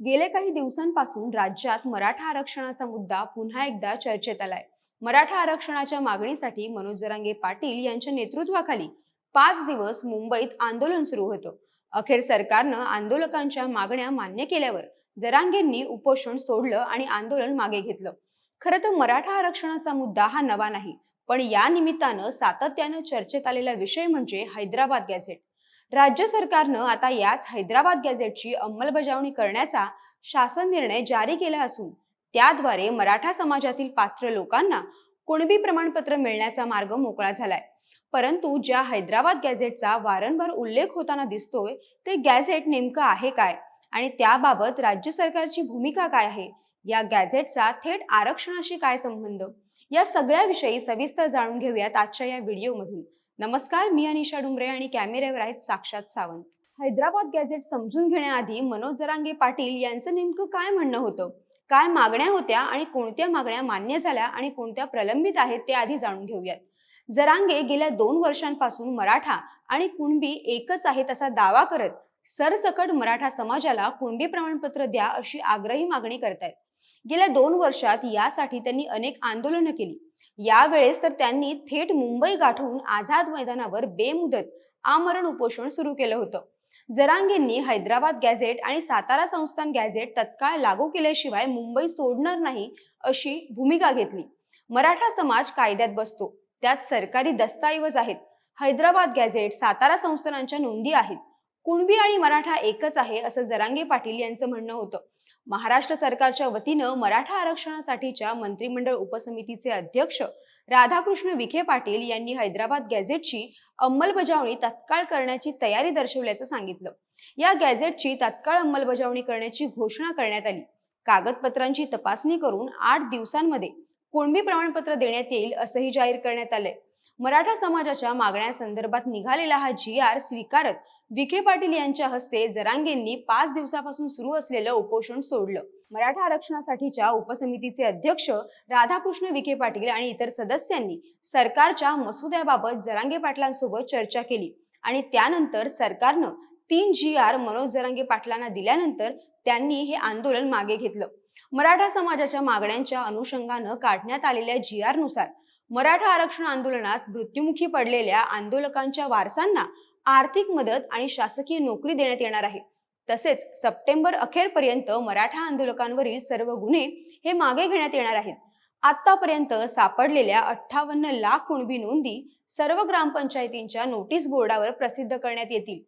गेल्या काही दिवसांपासून राज्यात मराठा आरक्षणाचा मुद्दा पुन्हा एकदा चर्चेत आलाय. मराठा आरक्षणाच्या मागणीसाठी मनोज जरांगे पाटील यांच्या नेतृत्वाखाली पाच दिवस मुंबईत आंदोलन सुरू होतं. अखेर सरकारनं आंदोलकांच्या मागण्या मान्य केल्यावर जरांगेंनी उपोषण सोडलं आणि आंदोलन मागे घेतलं. खरं तर मराठा आरक्षणाचा मुद्दा हा नवा नाही पण या निमित्तानं सातत्यानं चर्चेत आलेला विषय म्हणजे हैदराबाद गॅझेट. राज्य सरकारनं आता याच हैदराबाद गॅझेटची अंमलबजावणी करण्याचा शासन निर्णय जारी केला असून त्याद्वारे मराठा समाजातील पात्र लोकांना कुणबी प्रमाणपत्र मिळण्याचा मार्ग मोकळा झालाय. परंतु ज्या हैदराबाद गॅझेटचा वारंवार उल्लेख होताना दिसतोय ते गॅझेट नेमकं आहे काय? आणि त्याबाबत राज्य सरकारची भूमिका काय आहे? या गॅझेटचा थेट आरक्षणाशी काय संबंध? या सगळ्याविषयी सविस्तर जाणून घेऊयात आजच्या या व्हिडिओमधून. नमस्कार मी अनिशा डुंबरे आणि कॅमेऱ्यावर आहेत साक्षात सावंत. हैदराबाद गॅझेट समजून घेण्याआधी मनोज जरांगे पाटील यांचं नेमकं काय म्हणणं होतं? काय मागण्या होत्या आणि कोणत्या मागण्या मान्य झाल्या आणि कोणत्या प्रलंबित आहेत ते आधी जाणून घेऊयात. जरांगे गेल्या दोन वर्षांपासून मराठा आणि कुणबी एकच आहेत असा दावा करत सरसकट मराठा समाजाला कुणबी प्रमाणपत्र द्या अशी आग्रही मागणी करतायत. गेल्या दोन वर्षात यासाठी त्यांनी अनेक आंदोलनं केली. यावेळेस तर त्यांनी थेट मुंबई गाठून आझाद मैदानावर बेमुदत आमरण उपोषण सुरू केलं होतं. जरांगेंनी हैदराबाद गॅझेट आणि सातारा संस्थान गॅझेट तत्काळ लागू केल्याशिवाय मुंबई सोडणार नाही अशी भूमिका घेतली. मराठा समाज कायद्यात बसतो. त्यात सरकारी दस्तऐवज आहेत. हैदराबाद गॅझेट सातारा संस्थानांच्या नोंदी आहेत. कुणबी आणि मराठा एकच आहे असं जरांगे पाटील यांचं म्हणणं होतं. महाराष्ट्र सरकारच्या वतीनं मराठा आरक्षणासाठीच्या मंत्रिमंडळ उपसमितीचे अध्यक्ष राधाकृष्ण विखे पाटील यांनी हैदराबाद गॅझेटची अंमलबजावणी तत्काळ करण्याची तयारी दर्शवल्याचं सांगितलं. या गॅझेटची तत्काळ अंमलबजावणी करण्याची घोषणा करण्यात आली. कागदपत्रांची तपासणी करून आठ दिवसांमध्ये कुणबी प्रमाणपत्र देण्यात येईल असंही जाहीर करण्यात आलंय. मराठा समाजाच्या मागण्यासंदर्भात निघालेला हा जी आर स्वीकारत विखे पाटील यांच्या हस्ते जरांगेंनी पाच दिवसापासून सुरू असलेलं उपोषण सोडलं. मराठा आरक्षणासाठीच्या उपसमितीचे अध्यक्ष राधाकृष्ण विखे पाटील आणि इतर सदस्यांनी सरकारच्या मसुद्याबाबत जरांगे पाटलांसोबत चर्चा केली आणि त्यानंतर सरकारनं तीन जी आर मनोज जरांगे पाटलांना दिल्यानंतर त्यांनी हे आंदोलन मागे घेतलं. मराठा समाजाच्या मागण्यांच्या अनुषंगानं काढण्यात आलेल्या जी आरनुसार मराठा आरक्षण आंदोलनात मृत्युमुखी पडलेल्या आंदोलकांच्या वारसांना आर्थिक मदत आणि शासकीय नोकरी देण्यात येणार आहे. तसेच सप्टेंबर अखेरपर्यंत मराठा आंदोलकांवरील सर्व गुन्हे हे मागे घेण्यात येणार आहेत. आतापर्यंत सापडलेल्या अठ्ठावन्न लाख कुणबी नोंदी सर्व ग्रामपंचायतींच्या नोटीस बोर्डावर प्रसिद्ध करण्यात येतील.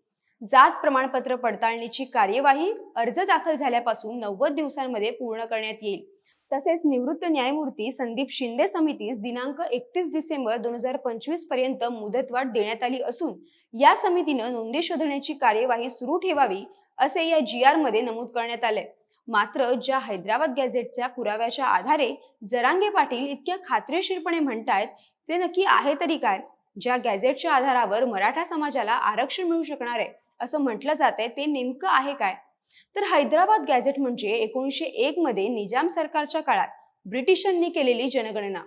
जात प्रमाणपत्र पडताळणीची कार्यवाही अर्ज दाखल झाल्यापासून नव्वद दिवसांमध्ये पूर्ण करण्यात येईल. तसेच निवृत्त न्यायमूर्ती संदीप शिंदे समितीस दिनांक एकतीस डिसेंबर दोन हजार पंचवीसपर्यंत मुदतवाढ देण्यात आली असून या समितीनं नोंदी शोधण्याची कार्यवाही सुरू ठेवावी असे या जी आरमध्ये नमूद करण्यात आले मात्र ज्या हैदराबाद गॅझेटच्या पुराव्याच्या आधारे जरांगे पाटील इतक्या खात्रीशीरपणे म्हणतायत ते नक्की आहे तरी काय? ज्या गॅझेटच्या आधारावर मराठा समाजाला आरक्षण मिळू शकणार आहे असं म्हटलं जातंय ते नेमकं आहे काय? तर हैदराबाद गॅझेट म्हणजे एकोणीसशे एक मध्ये निजाम सरकारच्या काळात ब्रिटिशांनी केलेली जनगणना.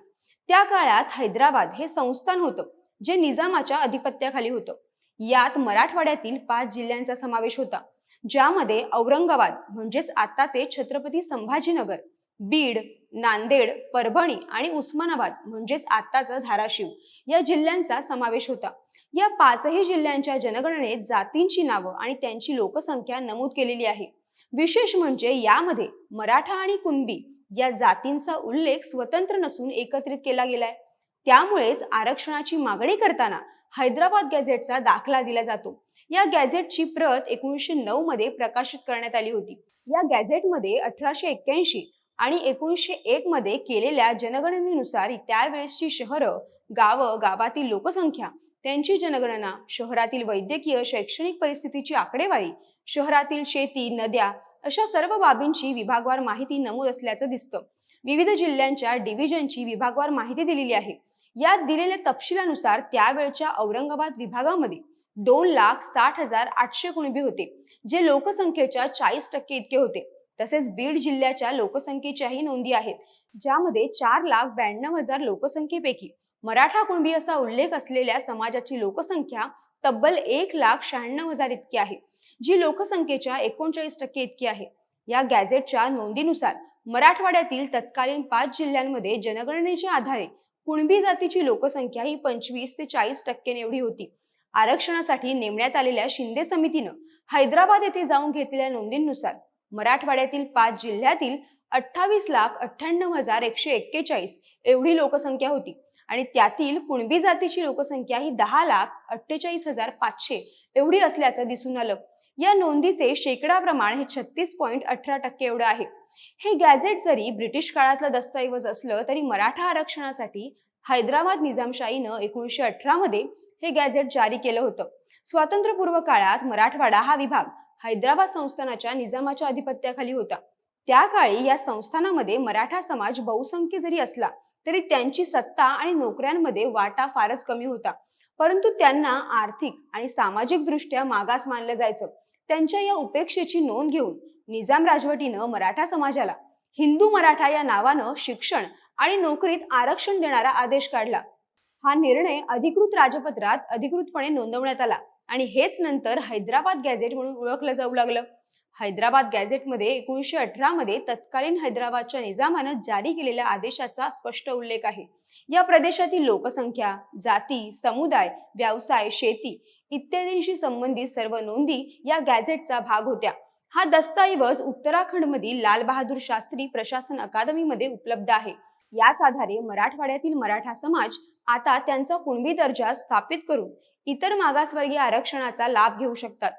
त्या काळात हैदराबाद हे संस्थान होतं जे निजामाच्या अधिपत्याखाली होतं. यात मराठवाड्यातील पाच जिल्ह्यांचा समावेश होता ज्यामध्ये औरंगाबाद म्हणजेच आताचे छत्रपती संभाजीनगर बीड नांदेड परभणी आणि उस्मानाबाद म्हणजेच आत्ताचं धाराशिव या जिल्ह्यांचा समावेश होता. या पाचही जिल्ह्यांच्या जनगणनेत जातींची नावं आणि त्यांची लोकसंख्या नमूद केलेली आहे. विशेष म्हणजे यामध्ये मराठा आणि कुणबी या जातींचा उल्लेख स्वतंत्र नसून एकत्रित केला गेलाय. त्यामुळेच आरक्षणाची मागणी करताना हैदराबाद गॅझेटचा दाखला दिला जातो. या गॅझेटची प्रत एकोणीसशे नऊ मध्ये प्रकाशित करण्यात आली होती. या गॅझेटमध्ये अठराशे एक्क्याऐंशी आणि एकोणीसशे एक मध्ये केलेल्या जनगणनेनुसार त्यावेळेसची शहरं गावं गावातील लोकसंख्या त्यांची जनगणना शहरातील वैद्यकीय शैक्षणिक परिस्थितीची आकडेवारी शहरातील शेती नद्या अशा सर्व बाबींची विभागवार माहिती नमूद असल्याचं दिसतं. विविध जिल्ह्यांच्या डिव्हिजनची विभागवार माहिती दिलेली आहे. यात दिलेल्या तपशिलानुसार त्यावेळच्या औरंगाबाद विभागामध्ये दोन लाख साठ हजार आठशे कुणबी होते जे लोकसंख्येच्या चाळीस टक्के इतके होते. तसेच बीड जिल्ह्याच्या लोकसंख्येच्याही नोंदी आहेत. ज्यामध्ये चार लाख ब्याण्णव हजार लोकसंख्येपैकी मराठा कुणबी असा उल्लेख असलेल्या समाजाची लोकसंख्या तब्बल एक लाख शहाण्णव हजार इतकी आहे जी लोकसंख्येच्या एकोणचाळीस टक्के इतकी आहे. या गॅझेटच्या नोंदीनुसार मराठवाड्यातील तत्कालीन पाच जिल्ह्यांमध्ये जनगणनेच्या आधारे कुणबी जातीची लोकसंख्या ही पंचवीस ते चाळीस टक्के एवढी होती. आरक्षणासाठी नेमण्यात आलेल्या शिंदे समितीनं हैदराबाद येथे जाऊन घेतलेल्या नोंदींनुसार मराठवाड्यातील पाच जिल्ह्यातील अठ्ठावीस लाख अठ्ठ्याण्णव हजार एकशे एक्केचाळीस एवढी लोकसंख्या होती. आणि त्यातील कुणबी जातीची लोकसंख्या ही दहा लाख अठ्ठेचाळीस हजार पाचशे एवढी असल्याचं दिसून आलं. या नोंदीचे शेकडा प्रमाण हे छत्तीस पॉईंट अठरा टक्के एवढं आहे. हे गॅझेट जरी ब्रिटिश काळातलं दस्तऐवज असलं तरी मराठा आरक्षणासाठी हैदराबाद निजामशाहीनं एकोणीसशे अठरा मध्ये हे गॅझेट जारी केलं होतं. स्वातंत्र्यपूर्व काळात मराठवाडा हा विभाग हैदराबाद संस्थानाच्या निजामाच्या अधिपत्याखाली होता. त्या काळी या संस्थानामध्ये मराठा समाज बहुसंख्य जरी असला तरी त्यांची सत्ता आणि नोकऱ्यांमध्ये वाटा फारच कमी होता. परंतु त्यांना आर्थिक आणि सामाजिक दृष्ट्या मागास मानलं जायचं. त्यांच्या या उपेक्षेची नोंद घेऊन निजाम राजवटीनं मराठा समाजाला हिंदू मराठा या नावानं शिक्षण आणि नोकरीत आरक्षण देणारा आदेश काढला. हा निर्णय अधिकृत राजपत्रात अधिकृतपणे नोंदवण्यात आला आणि हेच नंतर हैदराबाद गॅझेट म्हणून ओळखलं जाऊ लागलं. हैदराबाद गॅझेटमध्ये एकोणीसशे अठरा मध्ये तत्कालीन हैदराबादच्या निजामानं जारी केलेल्या आदेशाचा स्पष्ट उल्लेख आहे. या प्रदेशातील लोकसंख्या जाती समुदाय व्यवसाय शेती इत्यादींशी संबंधित सर्व नोंदी या गॅझेटचा भाग होत्या. हा दस्तऐवज उत्तराखंडमधील लाल बहादूर शास्त्री प्रशासन अकादमीमध्ये उपलब्ध आहे. याच आधारे मराठवाड्यातील मराठा समाज आता त्यांचा कुणबी दर्जा स्थापित करून इतर मागासवर्गीय आरक्षणाचा लाभ घेऊ शकतात.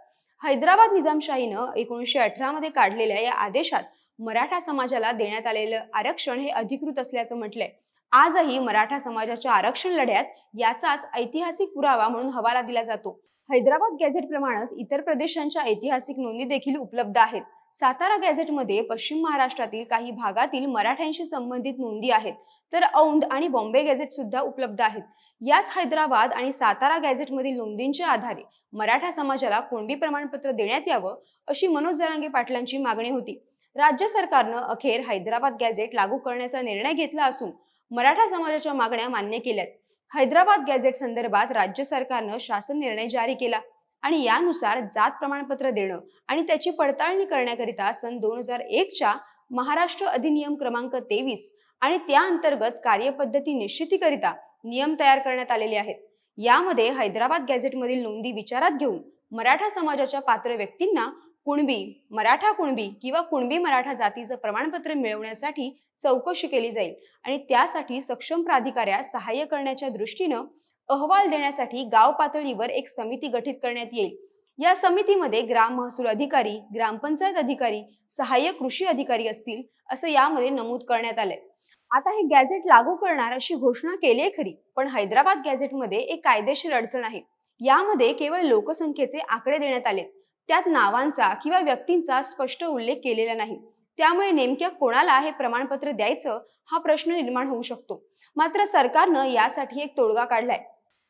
हैदराबाद निजामशाहीनं एकोणीसशे अठरा मध्ये काढलेल्या या आदेशात मराठा समाजाला देण्यात आलेलं आरक्षण हे अधिकृत असल्याचं म्हटलंय. आजही मराठा समाजाच्या आरक्षण लढ्यात याचाच ऐतिहासिक पुरावा म्हणून हवाला दिला जातो. हैदराबाद गॅझेट प्रमाणेच इतर प्रदेशांच्या ऐतिहासिक नोंदी देखील उपलब्ध आहेत. सातारा गॅझेटमध्ये पश्चिम महाराष्ट्रातील काही भागातील मराठ्यांशी संबंधित नोंदी आहेत. तर औंध आणि बॉम्बे गॅझेट सुद्धा उपलब्ध आहेत. याच हैदराबाद आणि सातारा गॅझेटमधील नोंदींच्या आधारे मराठा समाजाला कोणबी प्रमाणपत्र देण्यात यावं अशी मनोज जरांगे पाटलांची मागणी होती. राज्य सरकारनं अखेर हैदराबाद गॅझेट लागू करण्याचा निर्णय घेतला असून मराठा समाजाच्या मागण्या मान्य केल्यात. हैदराबाद गॅझेट संदर्भात राज्य सरकारनं शासन निर्णय जारी केला आणि यानुसार जात प्रमाणपत्र देणं आणि त्याची पडताळणी करण्याकरिता सन दोन हजार एकच्या महाराष्ट्र अधिनियम क्रमांक तेवीस आणि त्या अंतर्गत कार्यपद्धती निश्चितीकरिता नियम तयार करण्यात आलेले आहेत. यामध्ये हैदराबाद गॅझेटमधील नोंदी विचारात घेऊन मराठा समाजाच्या पात्र व्यक्तींना कुणबी मराठा कुणबी किंवा कुणबी मराठा जातीचं प्रमाणपत्र मिळवण्यासाठी चौकशी केली जाईल आणि त्यासाठी सक्षम प्राधिकाऱ्यास सहाय्य करण्याच्या दृष्टीनं अहवाल देण्यासाठी गाव पातळीवर एक समिती गठीत करण्यात येईल. या समितीमध्ये ग्राम महसूल अधिकारी ग्रामपंचायत अधिकारी सहाय्यक कृषी अधिकारी असतील असं यामध्ये नमूद करण्यात आलंय. आता हे गॅझेट लागू करणार अशी घोषणा केली आहे खरी पण हैदराबाद गॅझेटमध्ये एक कायदेशीर अडचण आहे. यामध्ये केवळ लोकसंख्येचे आकडे देण्यात आले त्यात नावांचा किंवा व्यक्तींचा स्पष्ट उल्लेख केलेला नाही. त्यामुळे नेमक्या कोणाला हे प्रमाणपत्र द्यायचं हा प्रश्न निर्माण होऊ शकतो. मात्र सरकारनं यासाठी एक तोडगा काढलाय.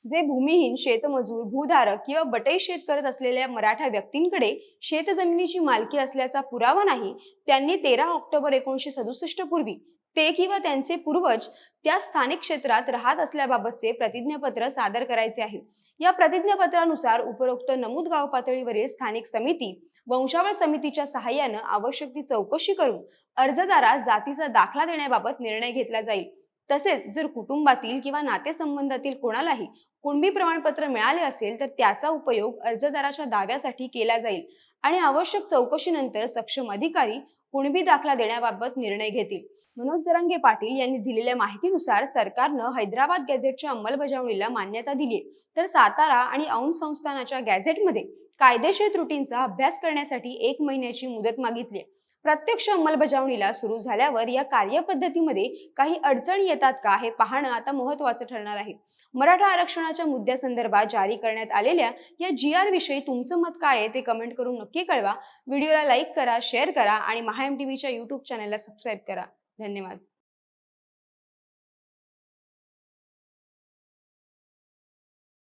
जे भूमिहीन शेतमजूर भूधारक किंवा बटई शेत करत असलेल्या मराठा व्यक्तींकडे शेतजमिनीची मालकी असल्याचा पुरावा नाही त्यांनी तेरा ऑक्टोबर एकोणीशे सदुसष्ट पूर्वी ते किंवा त्यांचे पूर्वज त्या स्थानिक क्षेत्रात राहत असल्याबाबतचे प्रतिज्ञापत्र सादर करायचे आहे. या प्रतिज्ञापत्रानुसार उपरोक्त नमूद गाव पातळीवरील स्थानिक समिती वंशावळ समितीच्या सहाय्यानं आवश्यक ती चौकशी करून अर्जदारास जातीचा दाखला देण्याबाबत निर्णय घेतला जाईल. तसेच जर कुटुंबातील किंवा नातेसंबंधातील कोणालाही कुणबी प्रमाणपत्र मिळाले असेल तर त्याचा उपयोग अर्जदाराच्या दाव्यासाठी केला जाईल. आणि आवश्यक चौकशीनंतर सक्षम अधिकारी कुणबी दाखला देण्याबाबत निर्णय घेतील. मनोज जरांगे पाटील यांनी दिलेल्या माहितीनुसार सरकारनं हैदराबाद गॅझेटच्या अंमलबजावणीला मान्यता दिली तर सातारा आणि औंध संस्थानाच्या गॅझेटमध्ये कायदेशीर त्रुटींचा अभ्यास करण्यासाठी एक महिन्याची मुदत मागितली प्रत्यक्ष अंमलबजावणीला सुरू झाल्यावर या कार्यपद्धतीमध्ये काही अडचणी येतात का हे पाहणं आता महत्वाचं ठरणार आहे. मराठा आरक्षणाच्या मुद्द्यासंदर्भात जारी करण्यात आलेल्या या जी आर विषयी तुमचं मत काय आहे ते कमेंट करून नक्की कळवा. व्हिडिओला लाईक करा शेअर करा आणि महाएम टीव्हीच्या युट्यूब चॅनलला सबस्क्राईब करा. धन्यवाद.